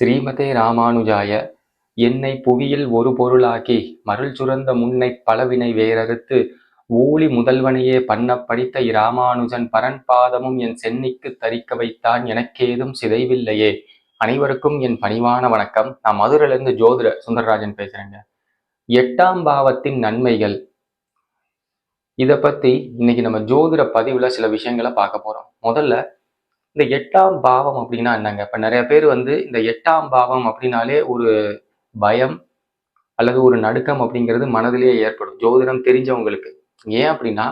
ஸ்ரீமதே ராமானுஜாய என்னை புவியில் ஒரு பொருளாக்கி மருள் சுரந்த முன்னை பலவினை வேறறுத்து ஊழி முதல்வனையே பண்ண படித்த இராமானுஜன் பரன்பாதமும் என் சென்னிக்கு தரிக்க வைத்தான் எனக்கேதும் சிதைவில்லையே. அனைவருக்கும் என் பணிவான வணக்கம். நான் மதுரையிலிருந்து ஜோதிட சுந்தரராஜன் பேசுறேங்க. எட்டாம் பாவத்தின் நன்மைகள். இத பத்தி இன்னைக்கு நம்ம ஜோதிட பதிவுல சில விஷயங்களை பார்க்க போறோம். முதல்ல இந்த எட்டாம் பாவம் அப்படின்னா என்னங்க? இப்போ நிறைய பேர் வந்து இந்த எட்டாம் பாவம் அப்படின்னாலே ஒரு பயம் அல்லது ஒரு நடுக்கம் அப்படிங்கிறது மனதிலேயே ஏற்படும். ஜோதிடம் தெரிஞ்சவங்களுக்கு. ஏன் அப்படின்னா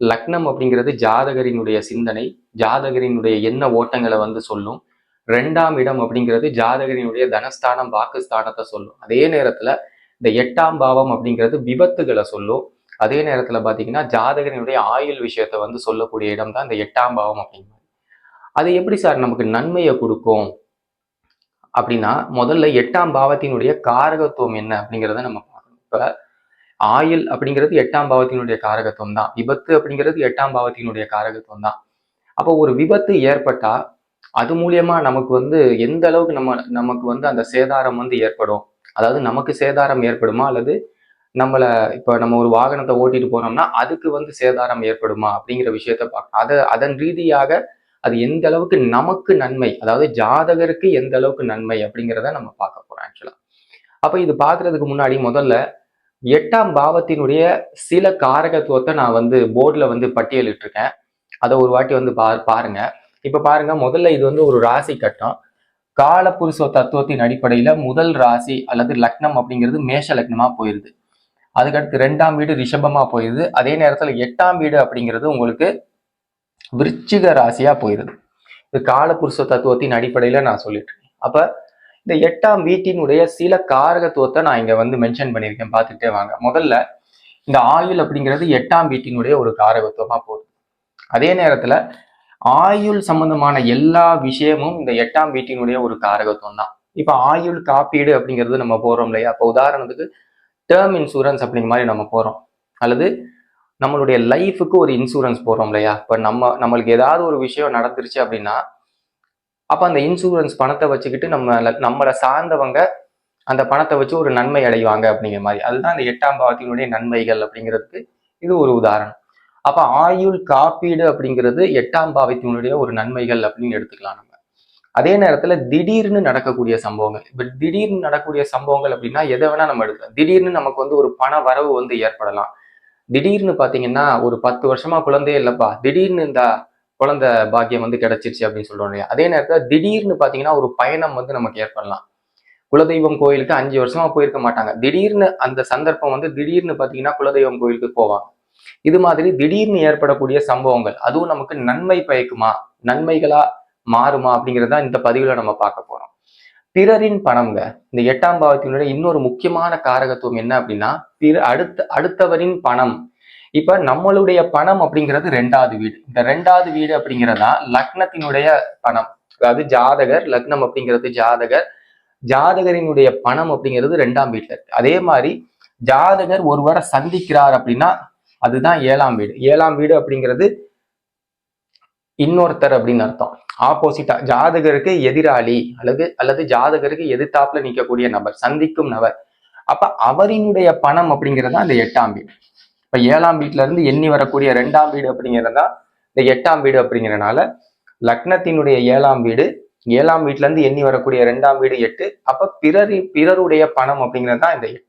லக்னம் அப்படிங்கிறது ஜாதகரினுடைய சிந்தனை ஜாதகரினுடைய எண்ண ஓட்டங்களை வந்து சொல்லும். ரெண்டாம் இடம் அப்படிங்கிறது ஜாதகரினுடைய தனஸ்தானம் வாக்குஸ்தானத்தை சொல்லும். அதே நேரத்தில் இந்த எட்டாம் பாவம் அப்படிங்கிறது விபத்துகளை சொல்லும். அதே நேரத்தில் பார்த்தீங்கன்னா ஜாதகரினுடைய ஆயுள் விஷயத்த வந்து சொல்லக்கூடிய இடம் தான் இந்த எட்டாம் பாவம் அப்படிங்கிறது அது எப்படி சார் நமக்கு நன்மையை கொடுக்கும்? அப்படின்னா முதல்ல எட்டாம் பாவத்தினுடைய காரகத்துவம் என்ன அப்படிங்கிறத நம்ம பார்க்கணும். இப்ப ஆயுள் அப்படிங்கிறது எட்டாம் பாவத்தினுடைய காரகத்துவம் தான். விபத்து அப்படிங்கிறது எட்டாம் பாவத்தினுடைய காரகத்துவம் தான். அப்போ ஒரு விபத்து ஏற்பட்டா அது மூலியமா நமக்கு வந்து எந்த அளவுக்கு நம்ம நமக்கு வந்து அந்த சேதாரம் வந்து ஏற்படும்? அதாவது நமக்கு சேதாரம் ஏற்படுமா? அல்லது நம்மளை இப்ப நம்ம ஒரு வாகனத்தை ஓட்டிட்டு போனோம்னா அதுக்கு வந்து சேதாரம் ஏற்படுமா? அப்படிங்கிற விஷயத்த பார்க்கணும். அதை அதன் ரீதியாக அது எந்த அளவுக்கு நமக்கு நன்மை அதாவது ஜாதகருக்கு எந்த அளவுக்கு நன்மை அப்படிங்கிறத நம்ம பார்க்க போறோம் ஆக்சுவலா அப்ப இது பார்க்கறதுக்கு முன்னாடி முதல்ல எட்டாம் பாவத்தினுடைய சில காரகத்துவத்தை நான் வந்து போர்டில் வந்து பட்டியலிட்டு இருக்கேன் அதை ஒரு வாட்டி வந்து பா பாருங்க. இப்போ பாருங்க முதல்ல இது வந்து ஒரு ராசி கட்டம். காலப்புருஷ தத்துவத்தின் அடிப்படையில் முதல் ராசி அல்லது லக்னம் அப்படிங்கிறது மேஷ லக்னமாக போயிருது. அதுக்கடுத்து ரெண்டாம் வீடு ரிஷபமாக போயிருது. அதே நேரத்தில் எட்டாம் வீடு அப்படிங்கிறது உங்களுக்கு விருச்சிக ராசியா போயிருது. இது காலபுருஷ தத்துவத்தின் அடிப்படையில நான் சொல்லிட்டு இருக்கேன். அப்ப இந்த எட்டாம் வீட்டினுடைய சில காரகத்துவத்தை நான் இங்க வந்து மென்ஷன் பண்ணியிருக்கேன். பார்த்துட்டே வாங்க. முதல்ல இந்த ஆயுள் அப்படிங்கிறது எட்டாம் வீட்டினுடைய ஒரு காரகத்துவமா போகுது. அதே நேரத்துல ஆயுள் சம்பந்தமான எல்லா விஷயமும் இந்த எட்டாம் வீட்டினுடைய ஒரு காரகத்துவம் தான். இப்ப ஆயுள் காப்பீடு அப்படிங்கிறது நம்ம போறோம் இல்லையா? இப்போ உதாரணத்துக்கு டேர்ம் இன்சூரன்ஸ் அப்படிங்கிற மாதிரி நம்ம போறோம். அல்லது நம்மளுடைய லைஃபுக்கு ஒரு இன்சூரன்ஸ் போடுறோம் இல்லையா? இப்போ நம்ம நம்மளுக்கு ஏதாவது ஒரு விஷயம் நடந்துருச்சு அப்படின்னா அப்போ அந்த இன்சூரன்ஸ் பணத்தை வச்சுக்கிட்டு நம்ம நம்மளை சார்ந்தவங்க அந்த பணத்தை வச்சு ஒரு நன்மை அடைவாங்க அப்படிங்கிற மாதிரி. அதுதான் அந்த எட்டாம் பாவத்தினுடைய நன்மைகள் அப்படிங்கிறதுக்கு இது ஒரு உதாரணம். அப்போ ஆயுள் காப்பீடு அப்படிங்கிறது எட்டாம் பாவத்தினுடைய ஒரு நன்மைகள் அப்படின்னு எடுத்துக்கலாம் நம்ம. அதே நேரத்தில் திடீர்னு நடக்கக்கூடிய சம்பவங்கள். இப்போ திடீர்னு நடக்கக்கூடிய சம்பவங்கள் அப்படின்னா எதை வேணா நம்ம எடுக்கலாம் திடீர்னு நமக்கு வந்து ஒரு பண வரவு வந்து ஏற்படலாம். திடீர்னு பாத்தீங்கன்னா ஒரு பத்து வருஷமா குழந்தையே இல்லப்பா. திடீர்னு இந்த குழந்தை பாக்கியம் வந்து கிடைச்சிருச்சு அப்படின்னு சொல்றோம் இல்லையா? அதே நேரத்துல திடீர்னு பாத்தீங்கன்னா ஒரு பயணம் வந்து நமக்கு ஏற்படலாம். குலதெய்வம் கோயிலுக்கு அஞ்சு வருஷமா போயிருக்க மாட்டாங்க. திடீர்னு அந்த சந்தர்ப்பம் வந்து திடீர்னு பாத்தீங்கன்னா குலதெய்வம் கோயிலுக்கு போவாங்க. இது மாதிரி திடீர்னு ஏற்படக்கூடிய சம்பவங்கள் அதுவும் நமக்கு நன்மை பயக்குமா? நன்மைகளா மாறுமா அப்படிங்கிறத இந்த பதிவுல நம்ம பார்க்க போறோம். பிறரின் பணம்ங்க. இந்த எட்டாம் பாவத்தினுடைய இன்னொரு முக்கியமான காரகத்துவம் என்ன அப்படின்னா பிற அடுத்த அடுத்தவரின் பணம். இப்ப நம்மளுடைய பணம் அப்படிங்கிறது ரெண்டாவது வீடு. இந்த ரெண்டாவது வீடு அப்படிங்கிறதா லக்னத்தினுடைய பணம். அதாவது ஜாதகர் லக்னம் அப்படிங்கிறது ஜாதகர். ஜாதகரினுடைய பணம் அப்படிங்கிறது ரெண்டாம் வீட்டுல இருக்கு. அதே மாதிரி ஜாதகர் ஒருவரை சந்திக்கிறார் அப்படின்னா அதுதான் ஏழாம் வீடு. ஏழாம் வீடு அப்படிங்கிறது இன்னொருத்தர் அப்படின்னு அர்த்தம். ஆப்போசிட்டா ஜாதகருக்கு எதிராளி அல்லது அல்லது ஜாதகருக்கு எதிர்த்தாப்புல நிற்கக்கூடிய நபர் சந்திக்கும் நபர். அப்ப அவரினுடைய பணம் அப்படிங்கிறதா இந்த எட்டாம் வீடு. இப்ப ஏழாம் வீட்டுல இருந்து எண்ணி வரக்கூடிய ரெண்டாம் வீடு அப்படிங்கிறதா இந்த எட்டாம் வீடு அப்படிங்கிறனால லக்னத்தினுடைய ஏழாம் வீடு ஏழாம் வீட்டுல இருந்து எண்ணி வரக்கூடிய ரெண்டாம் வீடு எட்டு அப்ப பிறர் பிறருடைய பணம் அப்படிங்கிறது தான் இந்த எட்டு.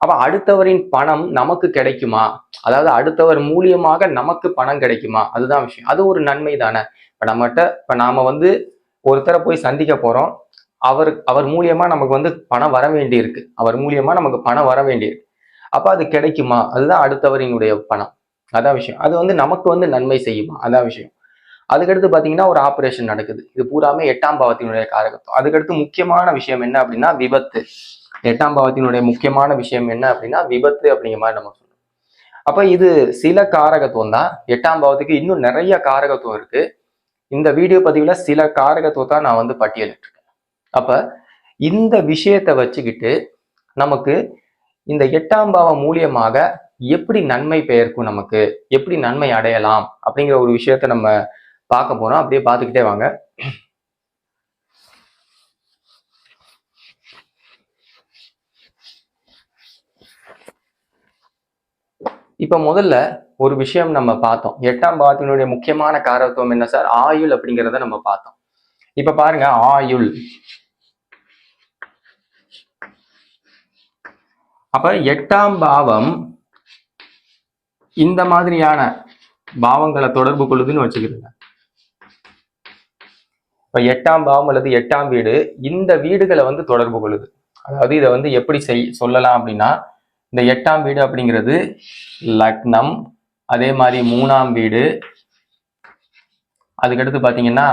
அப்ப அடுத்தவரின் பணம் நமக்கு கிடைக்குமா? அதாவது அடுத்தவர் மூலியமாக நமக்கு பணம் கிடைக்குமா? அதுதான் விஷயம். அது ஒரு நன்மை தானே இப்ப நம்மகிட்ட இப்ப நாம வந்து ஒருத்தரை போய் சந்திக்க போறோம். அவர் அவர் மூலியமா நமக்கு வந்து பணம் வர வேண்டி இருக்கு அவர் மூலியமா நமக்கு பணம் வர வேண்டியிருக்கு. அப்ப அது கிடைக்குமா? அதுதான் அடுத்தவரினுடைய பணம். அதான் விஷயம். அது வந்து நமக்கு வந்து நன்மை செய்யுமா? அதான் விஷயம். அதுக்கடுத்து பாத்தீங்கன்னா ஒரு ஆபரேஷன் நடக்குது. இது பூராமே எட்டாம் பாவத்தினுடைய காரகத்துவம். அதுக்கடுத்து முக்கியமான விஷயம் என்ன அப்படின்னா விபத்து. எட்டாம் பாவத்தினுடைய முக்கியமான விஷயம் என்ன அப்படின்னா விபத்து அப்படிங்கிற மாதிரி நம்ம சொல்றோம். அப்ப இது சில காரகத்துவம் தான். எட்டாம் பாவத்துக்கு இன்னும் நிறைய காரகத்துவம் இருக்கு. இந்த வீடியோ பதிவுல சில காரகத்துவத்தை நான் வந்து பட்டியலிட்டிருக்கேன். அப்ப இந்த விஷயத்தை வச்சுக்கிட்டு நமக்கு இந்த எட்டாம் பாவம் மூலியமாக எப்படி நன்மை பெயர்க்கும் நமக்கு? எப்படி நன்மை அடையலாம்? அப்படிங்கிற ஒரு விஷயத்த நம்ம பார்க்க போறோம். அப்படியே பார்த்துக்கிட்டே வாங்க. இப்ப முதல்ல ஒரு விஷயம் நம்ம பார்த்தோம். எட்டாம் பாவத்தினுடைய முக்கியமான காரத்துவம் என்ன சார்? ஆயுள் அப்படிங்கிறத நம்ம பார்த்தோம். இப்ப பாருங்க ஆயுள். அப்ப எட்டாம் பாவம் இந்த மாதிரியான பாவங்களை தொடர்பு கொள்ளுதுன்னு வச்சுக்கிறீங்க இப்ப எட்டாம் பாவம் அல்லது எட்டாம் வீடு இந்த வீடுகளை வந்து தொடர்பு கொள்ளுது. அதாவது இதை வந்து எப்படி செய் சொல்லலாம் அப்படின்னா இந்த எட்டாம் வீடு அப்படிங்கிறது லக்னம் அதே மாதிரி மூணாம் வீடு. அதுக்கடுத்து பார்த்தீங்கன்னா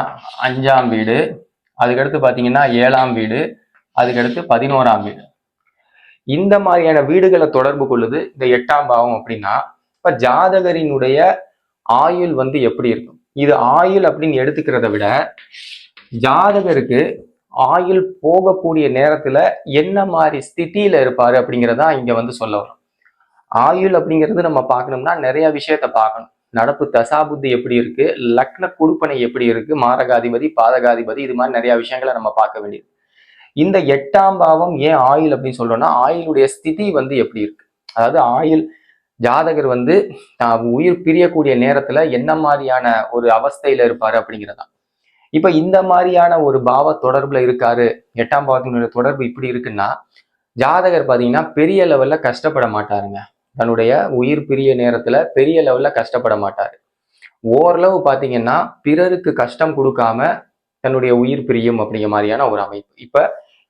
அஞ்சாம் வீடு. அதுக்கடுத்து பார்த்தீங்கன்னா ஏழாம் வீடு. அதுக்கடுத்து பதினோராம் வீடு. இந்த மாதிரியான வீடுகளை தொடர்பு கொள்ளுது இந்த எட்டாம் பாவம் அப்படின்னா இப்ப ஜாதகரினுடைய ஆயுள் வந்து எப்படி இருக்கும்? இது ஆயுள் அப்படின்னு எடுத்துக்கிறத விட ஜாதகருக்கு ஆயுள் போகக்கூடிய நேரத்துல என்ன மாதிரி ஸ்திதியில இருப்பாரு அப்படிங்கிறதா இங்க வந்து சொல்ல வரும். ஆயுள் அப்படிங்கிறது நம்ம பார்க்கணும்னா நிறைய விஷயத்த பார்க்கணும். நடப்பு தசாபுத்தி எப்படி இருக்கு? லக்ன குடுப்பனை எப்படி இருக்கு? மாரகாதிபதி பாதகாதிபதி இது மாதிரி நிறைய விஷயங்களை நம்ம பார்க்க வேண்டியது. இந்த எட்டாம் பாவம் ஏன் ஆயுள் அப்படின்னு சொல்றோம்னா ஆயுளுடைய ஸ்திதி வந்து எப்படி இருக்கு? அதாவது ஆயுள் ஜாதகர் வந்து உயிர் பிரியக்கூடிய நேரத்துல என்ன மாதிரியான ஒரு அவஸ்தையில இருப்பாரு அப்படிங்கிறதா இப்போ இந்த மாதிரியான ஒரு பாவ தொடர்புல இருக்காரு எட்டாம் பாவத்தினுடைய தொடர்பு இப்படி இருக்குன்னா ஜாதகர் பார்த்தீங்கன்னா பெரிய லெவல்ல கஷ்டப்பட மாட்டாருங்க. தன்னுடைய உயிர் பிரிய நேரத்துல பெரிய லெவல்ல கஷ்டப்பட மாட்டாரு. ஓரளவு பார்த்தீங்கன்னா பிறருக்கு கஷ்டம் கொடுக்காம தன்னுடைய உயிர் பிரியும் அப்படிங்கிற மாதிரியான ஒரு அமைப்பு. இப்ப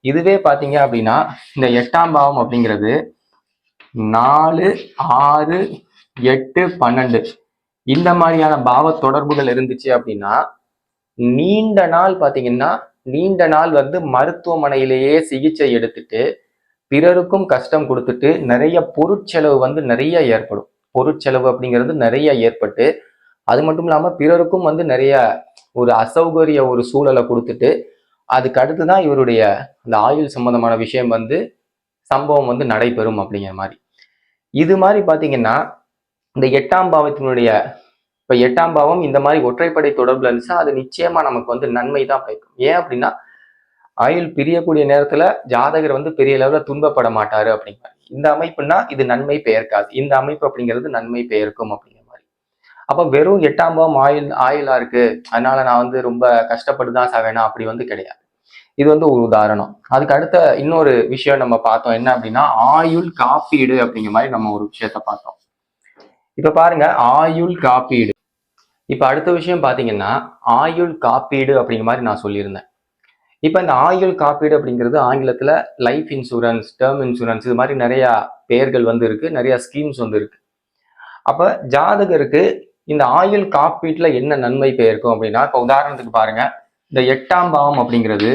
இதுவே பார்த்தீங்க அப்படின்னா இந்த எட்டாம் பாவம் அப்படிங்கிறது நாலு ஆறு எட்டு பன்னெண்டு இந்த மாதிரியான பாவ தொடர்புகள் இருந்துச்சு அப்படின்னா நீண்ட நாள் பார்த்தீங்கன்னா நீண்ட நாள் வந்து மருத்துவமனையிலேயே சிகிச்சை எடுத்துட்டு பிறருக்கும் கஷ்டம் கொடுத்துட்டு நிறைய பொருட்செலவு வந்து நிறைய ஏற்படும். பொருட்செலவு அப்படிங்கிறது நிறைய ஏற்பட்டு அது மட்டும் இல்லாமல் பிறருக்கும் வந்து நிறைய ஒரு அசௌகரிய ஒரு சூழலை கொடுத்துட்டு அதுக்கு அடுத்து தான் இவருடைய அந்த ஆயுள் சம்பந்தமான விஷயம் வந்து சம்பவம் வந்து நடைபெறும் அப்படிங்கிற மாதிரி. இது மாதிரி பார்த்தீங்கன்னா இந்த எட்டாம் பாவத்தினுடைய இப்ப எட்டாம் பாவம் இந்த மாதிரி ஒற்றைப்படை தொடர்புல இருந்துச்சுன்னா அது நிச்சயமா நமக்கு வந்து நன்மை தான் பயக்கும். ஏன் அப்படின்னா ஆயுள் பிரியக்கூடிய நேரத்துல ஜாதகர் வந்து பெரிய லெவலில் துன்பப்பட மாட்டாரு அப்படிங்கிற இந்த அமைப்புனா இது நன்மை பெயர்க்காது. இந்த அமைப்பு அப்படிங்கிறது நன்மை பெயர்க்கும் அப்படிங்கிற மாதிரி. அப்ப வெறும் எட்டாம் பாவம் ஆயுள் ஆயுளா இருக்கு. அதனால நான் வந்து ரொம்ப கஷ்டப்பட்டு தான் சாவேனா அப்படி வந்து கிடையாது. இது வந்து ஒரு உதாரணம். அதுக்கு அடுத்த இன்னொரு விஷயம் நம்ம பார்த்தோம். என்ன அப்படின்னா ஆயுள் காப்பீடு அப்படிங்கிற மாதிரி நம்ம ஒரு விஷயத்த பார்த்தோம். இப்ப பாருங்க ஆயுள் காப்பீடு. இப்போ அடுத்த விஷயம் பார்த்தீங்கன்னா ஆயுள் காப்பீடு அப்படிங்கிற மாதிரி நான் சொல்லியிருந்தேன். இப்போ இந்த ஆயுள் காப்பீடு அப்படிங்கிறது ஆங்கிலத்தில் லைஃப் இன்சூரன்ஸ் டேர்ம் இன்சூரன்ஸ் இது மாதிரி நிறையா பெயர்கள் வந்து இருக்கு நிறையா ஸ்கீம்ஸ் வந்து இருக்கு. ஜாதகருக்கு இந்த ஆயுள் காப்பீட்டில் என்ன நன்மை பெயர்க்கும் அப்படின்னா இப்போ உதாரணத்துக்கு பாருங்க இந்த எட்டாம் பாவம் அப்படிங்கிறது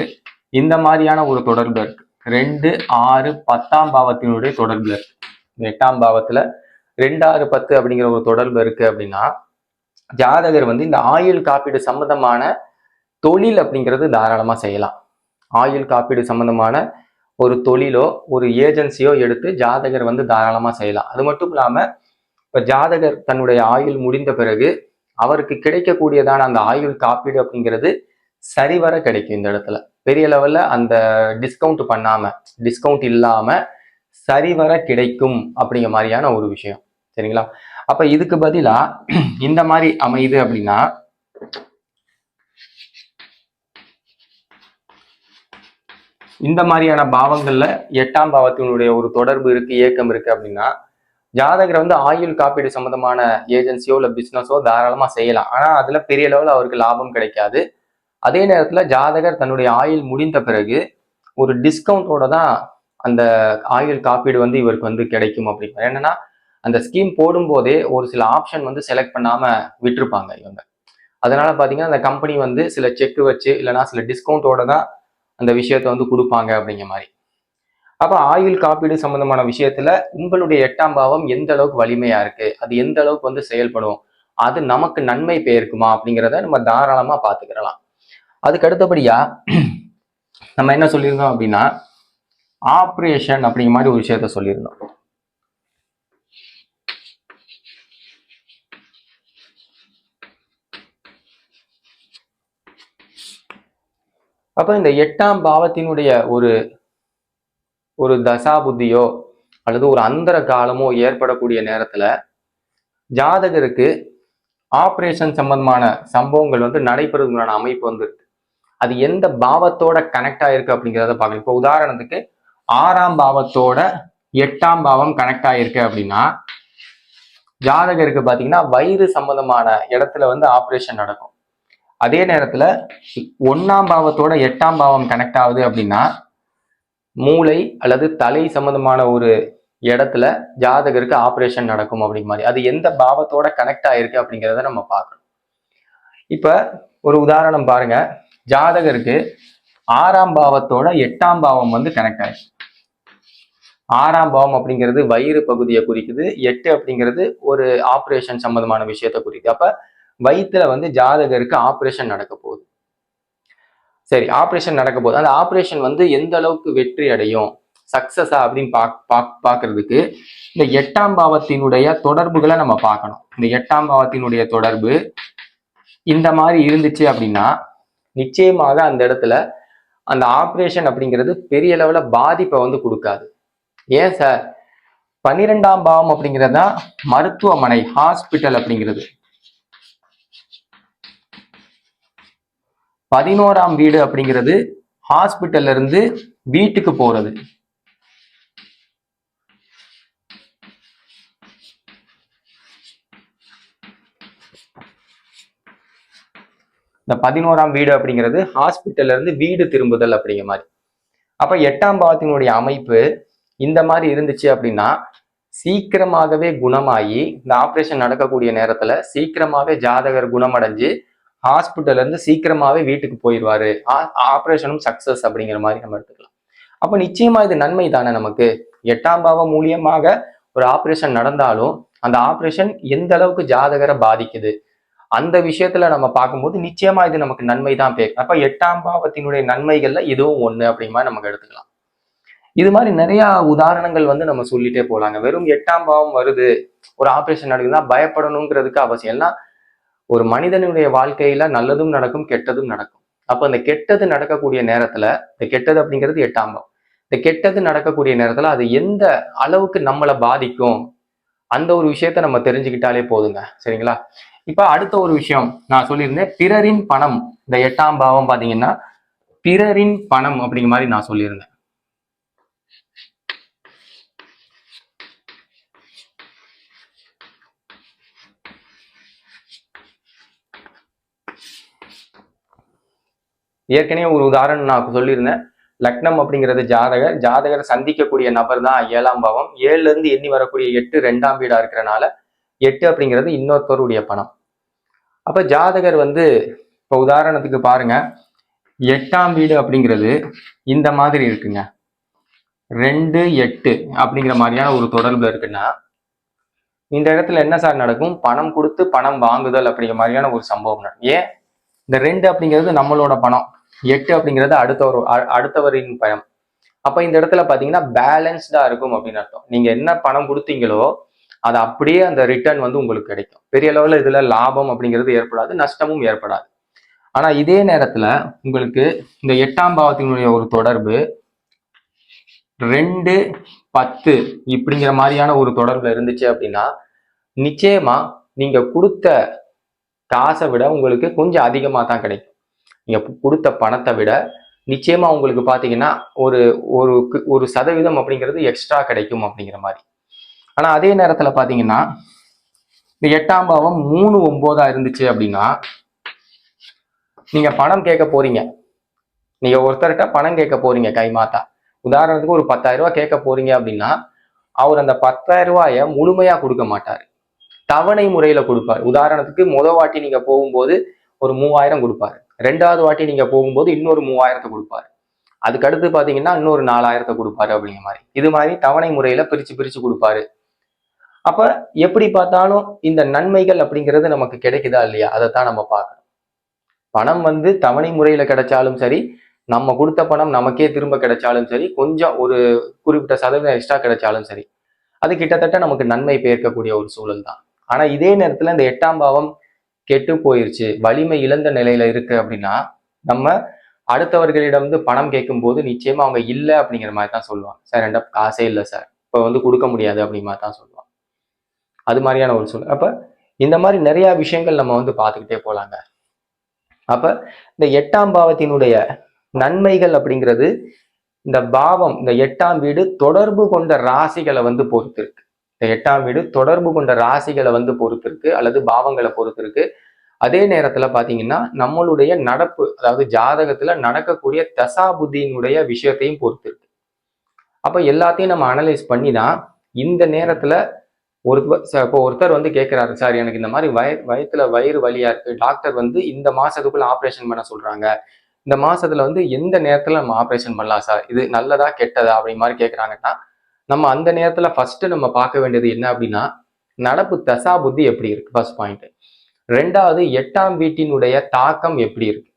இந்த மாதிரியான ஒரு தொடர்பு இருக்கு. ரெண்டு ஆறு பத்தாம் பாவத்தினுடைய தொடர்பு இருக்கு. இந்த எட்டாம் பாவத்தில் ரெண்டு ஆறு பத்து அப்படிங்கிற ஒரு தொடர்பு இருக்கு அப்படின்னா ஜாதகர் வந்து இந்த ஆயுள் காப்பீடு சம்பந்தமான தொழில் அப்படிங்கிறது தாராளமாக செய்யலாம். ஆயுள் காப்பீடு சம்பந்தமான ஒரு தொழிலோ ஒரு ஏஜென்சியோ எடுத்து ஜாதகர் வந்து தாராளமாக செய்யலாம். அது மட்டும் இல்லாமல் இப்போ ஜாதகர் தன்னுடைய ஆயுள் முடிந்த பிறகு அவருக்கு கிடைக்கக்கூடியதான அந்த ஆயுள் காப்பீடு அப்படிங்கிறது சரிவர கிடைக்கும் இந்த இடத்துல. பெரிய லெவலில் அந்த டிஸ்கவுண்ட் பண்ணாமல் டிஸ்கவுண்ட் இல்லாமல் சரிவர கிடைக்கும் அப்படிங்கிற மாதிரியான ஒரு விஷயம். சரிங்களா? அப்ப இதுக்கு பதிலா இந்த மாதிரி அமையுது அப்படின்னா இந்த மாதிரியான பாவங்கள்ல எட்டாம் பாவத்தினுடைய ஒரு தொடர்பு இருக்கு இயக்கம் இருக்கு அப்படின்னா ஜாதகர் வந்து ஆயுள் காப்பீடு சம்பந்தமான ஏஜென்சியோ இல்ல பிசினஸோ தாராளமா செய்யலாம். ஆனா அதுல பெரிய லெவலில் அவருக்கு லாபம் கிடைக்காது. அதே நேரத்துல ஜாதகர் தன்னுடைய ஆயுள் முடிந்த பிறகு ஒரு டிஸ்கவுண்டோட தான் அந்த ஆயுள் காப்பீடு வந்து இவருக்கு வந்து கிடைக்கும் அப்படிங்கிற என்னன்னா அந்த ஸ்கீம் போடும்போதே ஒரு சில ஆப்ஷன் வந்து செலக்ட் பண்ணாமல் விட்டுருப்பாங்க இவங்க. அதனால பார்த்தீங்கன்னா அந்த கம்பெனி வந்து சில செக் வச்சு இல்லைன்னா சில டிஸ்கவுண்டோட தான் அந்த விஷயத்த வந்து கொடுப்பாங்க அப்படிங்கிற மாதிரி. அப்போ ஆயுள் காப்பீடு சம்பந்தமான விஷயத்துல உங்களுடைய எட்டாம் பாவம் எந்த அளவுக்கு வலிமையா இருக்கு? அது எந்த அளவுக்கு வந்து செயல்படும்? அது நமக்கு நன்மை பெயர்க்குமா? அப்படிங்கிறத நம்ம தாராளமா பார்த்துக்கிறலாம் அதுக்கு அடுத்தபடியா நம்ம என்ன சொல்லியிருந்தோம் அப்படின்னா ஆப்ரேஷன் அப்படிங்கிற மாதிரி ஒரு விஷயத்த சொல்லியிருந்தோம். அப்போ இந்த எட்டாம் பாவத்தினுடைய ஒரு ஒரு தசா புத்தியோ அல்லது ஒரு அந்தர காலமோ ஏற்படக்கூடிய நேரத்துல ஜாதகருக்கு ஆப்ரேஷன் சம்பந்தமான சம்பவங்கள் வந்து நடைபெறுவதற்கான அமைப்பு வந்துருக்கு. அது எந்த பாவத்தோட கனெக்ட் ஆயிருக்கு அப்படிங்கிறத பார்க்கலாம். இப்போ உதாரணத்துக்கு ஆறாம் பாவத்தோட எட்டாம் பாவம் கனெக்ட் ஆயிருக்கு அப்படின்னா ஜாதகருக்கு பார்த்தீங்கன்னா வயிறு சம்பந்தமான இடத்துல வந்து ஆப்ரேஷன் நடக்கும். அதே நேரத்துல ஒன்னாம் பாவத்தோட எட்டாம் பாவம் கனெக்ட் ஆகுது அப்படின்னா மூளை அல்லது தலை சம்பந்தமான ஒரு இடத்துல ஜாதகருக்கு ஆப்ரேஷன் நடக்கும் அப்படிங்கிற மாதிரி. அது எந்த பாவத்தோட கனெக்ட் ஆயிருக்கு அப்படிங்கிறத நம்ம பார்க்கணும். இப்ப ஒரு உதாரணம் பாருங்க. ஜாதகருக்கு ஆறாம் பாவத்தோட எட்டாம் பாவம் வந்து கனெக்ட் ஆயிருக்கு ஆறாம் பாவம் அப்படிங்கிறது வயிறு பகுதியை குறிக்குது எட்டு அப்படிங்கிறது ஒரு ஆப்ரேஷன் சம்பந்தமான விஷயத்தை குறிக்குது. அப்ப வயிற்றுல வந்து ஜாதகருக்கு ஆப்ரேஷன் நடக்க போகுது. சரி ஆப்ரேஷன் நடக்க போகுது. அந்த ஆப்ரேஷன் வந்து எந்த அளவுக்கு வெற்றி அடையும் சக்சஸா அப்படின்னு பாக் பாக் பார்க்கறதுக்கு இந்த எட்டாம் பாவத்தினுடைய தொடர்புகளை நம்ம பார்க்கணும். இந்த எட்டாம் பாவத்தினுடைய தொடர்பு இந்த மாதிரி இருந்துச்சு அப்படின்னா நிச்சயமாக அந்த இடத்துல அந்த ஆப்ரேஷன் அப்படிங்கிறது பெரிய லெவல பாதிப்பை வந்து கொடுக்காது. ஏன் சார்? பன்னிரெண்டாம் பாவம் அப்படிங்கிறது தான் மருத்துவமனை ஹாஸ்பிட்டல் அப்படிங்கிறது. பதினோராம் வீடு அப்படிங்கிறது ஹாஸ்பிட்டல்ல இருந்து வீட்டுக்கு போறது. இந்த பதினோராம் வீடு அப்படிங்கிறது ஹாஸ்பிட்டல்ல இருந்து வீடு திரும்புதல் அப்படிங்கிற மாதிரி. அப்ப எட்டாம் பாவத்தினுடைய அமைப்பு இந்த மாதிரி இருந்துச்சு அப்படின்னா சீக்கிரமாகவே குணமாகி இந்த ஆப்ரேஷன் நடக்கக்கூடிய நேரத்துல சீக்கிரமாவே ஜாதகர் குணமடைஞ்சு ஹாஸ்பிட்டல்ல இருந்து சீக்கிரமாவே வீட்டுக்கு போயிடுவாரு. ஆப்ரேஷனும் சக்சஸ் அப்படிங்கிற மாதிரி நம்ம எடுத்துக்கலாம். அப்ப நிச்சயமா இது நன்மை தானே நமக்கு? எட்டாம் பாவம் மூலியமாக ஒரு ஆப்ரேஷன் நடந்தாலும் அந்த ஆப்ரேஷன் எந்த அளவுக்கு ஜாதகரை பாதிக்குது? அந்த விஷயத்துல நம்ம பார்க்கும்போது நிச்சயமா இது நமக்கு நன்மை தான் பே அப்ப எட்டாம் பாவத்தினுடைய நன்மைகள்ல இதுவும் ஒண்ணு அப்படிங்கிற மாதிரி நமக்கு எடுத்துக்கலாம். இது மாதிரி நிறைய உதாரணங்கள் வந்து நம்ம சொல்லிட்டே போலாங்க. வெறும் எட்டாம் பாவம் வருது ஒரு ஆப்ரேஷன் நடக்குதுன்னா பயப்படணுங்கிறதுக்கு அவசியம் எல்லாம் ஒரு மனிதனுடைய வாழ்க்கையில நல்லதும் நடக்கும் கெட்டதும் நடக்கும். அப்ப அந்த கெட்டது நடக்கக்கூடிய நேரத்துல இந்த கெட்டது அப்படிங்கிறது எட்டாம் பாவம். இந்த கெட்டது நடக்கக்கூடிய நேரத்துல அது எந்த அளவுக்கு நம்மளை பாதிக்கும்? அந்த ஒரு விஷயத்த நம்ம தெரிஞ்சுக்கிட்டாலே போதுங்க. சரிங்களா? இப்ப அடுத்த ஒரு விஷயம் நான் சொல்லியிருந்தேன். பிறரின் பணம். இந்த எட்டாம் பாவம் பாத்தீங்கன்னா பிறரின் பணம் அப்படிங்கிற மாதிரி நான் சொல்லியிருந்தேன். ஏற்கனவே ஒரு உதாரணம் நான் சொல்லியிருந்தேன். லக்னம் அப்படிங்கிறது ஜாதகர். ஜாதகரை சந்திக்கக்கூடிய நபர் தான் ஏழாம் பாவம். ஏழுல இருந்து எண்ணி வரக்கூடிய எட்டு ரெண்டாம் வீடா இருக்கிறனால எட்டு அப்படிங்கிறது இன்னொருத்தருடைய பணம். அப்ப ஜாதகர் வந்து இப்போ உதாரணத்துக்கு பாருங்க. எட்டாம் வீடு அப்படிங்கிறது இந்த மாதிரி இருக்குங்க. ரெண்டு எட்டு அப்படிங்கிற மாதிரியான ஒரு தொடர்புல இருக்குன்னா இந்த இடத்துல என்ன சார் நடக்கும்? பணம் கொடுத்து பணம் வாங்குதல் அப்படிங்கிற மாதிரியான ஒரு சம்பவம் நடக்கும். ஏன்? இந்த ரெண்டு அப்படிங்கிறது நம்மளோட பணம். எட்டு அப்படிங்கிறது அடுத்தவர் அடுத்தவரின் பணம் அப்ப இந்த இடத்துல பாத்தீங்கன்னா பேலன்ஸ்டா இருக்கும் அப்படின்னு அர்த்தம். நீங்க என்ன பணம் கொடுத்தீங்களோ அது அப்படியே அந்த ரிட்டர்ன் வந்து உங்களுக்கு கிடைக்கும். பெரிய லெவலில் இதுல லாபம் அப்படிங்கிறது ஏற்படாது நஷ்டமும் ஏற்படாது. ஆனா இதே நேரத்துல உங்களுக்கு இந்த எட்டாம் பாவத்தினுடைய ஒரு தொடர்பு ரெண்டு பத்து இப்படிங்கிற மாதிரியான ஒரு தொடர்புல இருந்துச்சு அப்படின்னா நிச்சயமா நீங்க கொடுத்த காசை விட உங்களுக்கு கொஞ்சம் அதிகமாக தான் கிடைக்கும். நீங்க கொடுத்த பணத்தை விட நிச்சயமா உங்களுக்கு பாத்தீங்கன்னா ஒரு ஒரு ஒரு சதவீதம் அப்படிங்கிறது எக்ஸ்ட்ரா கிடைக்கும் அப்படிங்கிற மாதிரி. ஆனா அதே நேரத்துல பாத்தீங்கன்னா இந்த எட்டாம் பாவம் மூணு ஒன்பதா இருந்துச்சு அப்படின்னா நீங்க பணம் கேட்க போறீங்க. நீங்க ஒருத்தர்கிட்ட பணம் கேட்க போறீங்க கைமாத்தா உதாரணத்துக்கு ஒரு பத்தாயிரம் ரூபாய் கேட்க போறீங்க அப்படின்னா அவர் அந்த பத்தாயிரம் ரூபாய முழுமையா கொடுக்க மாட்டாரு. தவணை முறையில கொடுப்பாரு. உதாரணத்துக்கு முத வாட்டி நீங்க போகும்போது ஒரு மூவாயிரம் கொடுப்பாரு. ரெண்டாவது வாட்டி நீங்க போகும்போது இன்னொரு மூவாயிரத்தை கொடுப்பாரு. அதுக்கு அடுத்து பாத்தீங்கன்னா இன்னொரு நாலாயிரத்தை கொடுப்பாரு அப்படிங்கிற மாதிரி. இது மாதிரி தவணை முறையில பிரிச்சு பிரிச்சு கொடுப்பாரு. அப்ப எப்படி பார்த்தாலும் இந்த நன்மைகள் அப்படிங்கிறது நமக்கு கிடைக்குதா இல்லையா? அதைத்தான் நம்ம பார்க்கணும். பணம் வந்து தவணை முறையில கிடைச்சாலும் சரி நம்ம கொடுத்த பணம் நமக்கே திரும்ப கிடைச்சாலும் சரி கொஞ்சம் ஒரு குறிப்பிட்ட சதவீதம் எக்ஸ்ட்ரா கிடைச்சாலும் சரி அது கிட்டத்தட்ட நமக்கு நன்மை பெயர்க்கக்கூடிய ஒரு சூழல் தான் ஆனா இதே நேரத்துல இந்த எட்டாம் பாவம் கெட்டு போயிருச்சு வலிமை இழந்த நிலையில இருக்கு அப்படின்னா நம்ம அடுத்தவர்களிடம் வந்து பணம் கேட்கும்போது நிச்சயமா அவங்க இல்லை அப்படிங்கிற மாதிரி தான் சொல்லுவாங்க. சார் என்கிட்ட காசே இல்லை சார். இப்போ வந்து கொடுக்க முடியாது அப்படிங்கிற மாதிரி தான் சொல்லுவாங்க. அது மாதிரியான ஒரு சூழ்நிலை. அப்போ இந்த மாதிரி நிறைய விஷயங்கள் நம்ம வந்து பார்த்துக்கிட்டே போலாங்க. அப்ப இந்த எட்டாம் பாவத்தினுடைய நன்மைகள் அப்படிங்கிறது இந்த பாவம் இந்த எட்டாம் வீடு தொடர்பு கொண்ட ராசிகளை வந்து பொறுத்து இருக்கு. இந்த எட்டாம் வீடு தொடர்பு கொண்ட ராசிகளை வந்து பொறுத்து இருக்கு அல்லது பாவங்களை பொறுத்து இருக்கு அதே நேரத்துல பாத்தீங்கன்னா நம்மளுடைய நடப்பு அதாவது ஜாதகத்துல நடக்கக்கூடிய தசா புத்தியினுடைய விஷயத்தையும் பொறுத்து இருக்கு அப்ப எல்லாத்தையும் நம்ம அனலைஸ் பண்ணி தான் இந்த நேரத்துல ஒரு இப்போ ஒருத்தர் வந்து கேட்கிறாரு சார் எனக்கு இந்த மாதிரி வய வயத்துல வயிறு வலியா இருக்கு. டாக்டர் வந்து இந்த மாசத்துக்குள்ள ஆப்ரேஷன் பண்ண சொல்றாங்க. இந்த மாசத்துல வந்து எந்த நேரத்துல நம்ம ஆப்ரேஷன் பண்ணலாம் சார்? இது நல்லதா கெட்டதா? அப்படி மாதிரி கேட்குறாங்கன்னா நம்ம அந்த நேரத்தில் ஃபஸ்ட்டு நம்ம பார்க்க வேண்டியது என்ன அப்படின்னா நடப்பு தசா புத்தி எப்படி இருக்கு? ஃபர்ஸ்ட் பாயிண்ட் ரெண்டாவது எட்டாம் வீட்டினுடைய தாக்கம் எப்படி இருக்கு?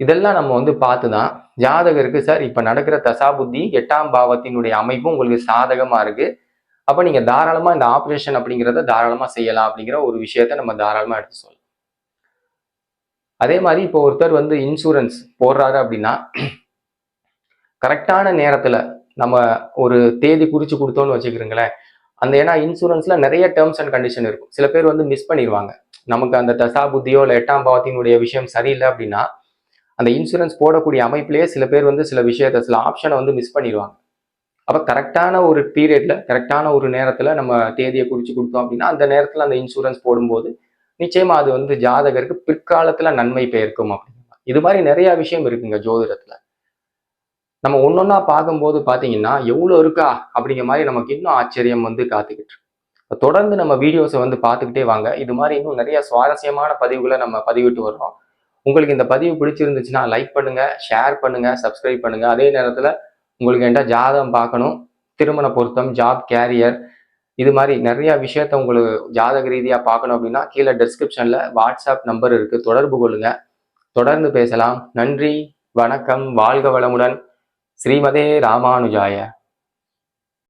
இதெல்லாம் நம்ம வந்து பார்த்து தான் ஜாதகருக்கு சார். இப்போ நடக்கிற தசா புத்தி எட்டாம் பாவத்தினுடைய அமைப்பும் உங்களுக்கு சாதகமா இருக்கு. அப்போ நீங்க தாராளமாக இந்த ஆப்ரேஷன் அப்படிங்கிறத தாராளமாக செய்யலாம் அப்படிங்கிற ஒரு விஷயத்த நம்ம தாராளமாக எடுத்து சொல்லலாம். அதே மாதிரி இப்போ ஒருத்தர் வந்து இன்சூரன்ஸ் போடுறாரு அப்படின்னா கரெக்டான நேரத்தில் நம்ம ஒரு தேதி குறித்து கொடுத்தோம்னு வச்சுக்கிறோங்களேன் அந்த ஏன்னா இன்சூரன்ஸ்ல நிறைய டேர்ம்ஸ் அண்ட் கண்டிஷன் இருக்கும். சில பேர் வந்து மிஸ் பண்ணிடுவாங்க நமக்கு அந்த தசா புத்தியோ இல்லை எட்டாம் பாவத்தினுடைய விஷயம் சரியில்லை அப்படின்னா அந்த இன்சூரன்ஸ் போடக்கூடிய அமைப்பிலேயே சில பேர் வந்து சில விஷயத்த சில ஆப்ஷனை வந்து மிஸ் பண்ணிடுவாங்க அப்போ கரெக்டான ஒரு பீரியட்ல கரெக்டான ஒரு நேரத்தில் நம்ம தேதியை குறித்து கொடுத்தோம் அப்படின்னா அந்த நேரத்தில் அந்த இன்சூரன்ஸ் போடும்போது நிச்சயமா அது வந்து ஜாதகருக்கு பிற்காலத்தில் நன்மை பெயர்க்கும் அப்படிங்க இது மாதிரி நிறைய விஷயம் இருக்குங்க ஜோதிடத்தில். நம்ம ஒன்னொன்னா பார்க்கும்போது பார்த்தீங்கன்னா எவ்வளோ இருக்கா? அப்படிங்கிற மாதிரி நமக்கு இன்னும் ஆச்சரியம் வந்து காத்துக்கிட்டு இருக்கு. தொடர்ந்து நம்ம வீடியோஸை வந்து பார்த்துக்கிட்டே வாங்க. இது மாதிரி இன்னும் நிறைய சுவாரஸ்யமான பதிவுகளை நம்ம பதிவிட்டு வர்றோம். உங்களுக்கு இந்த பதிவு பிடிச்சிருந்துச்சுன்னா லைக் பண்ணுங்க ஷேர் பண்ணுங்க சப்ஸ்கிரைப் பண்ணுங்க. அதே நேரத்தில் உங்களுக்கு என்ன ஜாதகம் பார்க்கணும் திருமண பொருத்தம் ஜாப் கேரியர் இது மாதிரி நிறைய விஷயத்த உங்களுக்கு ஜாதக ரீதியாக பார்க்கணும் அப்படின்னா கீழே டிஸ்கிரிப்ஷனில் வாட்ஸ்அப் நம்பர் இருக்கு. தொடர்பு கொள்ளுங்க. தொடர்ந்து பேசலாம். நன்றி வணக்கம் வாழ்க வளமுடன். ஸ்ரீமதே ராமானுஜாய.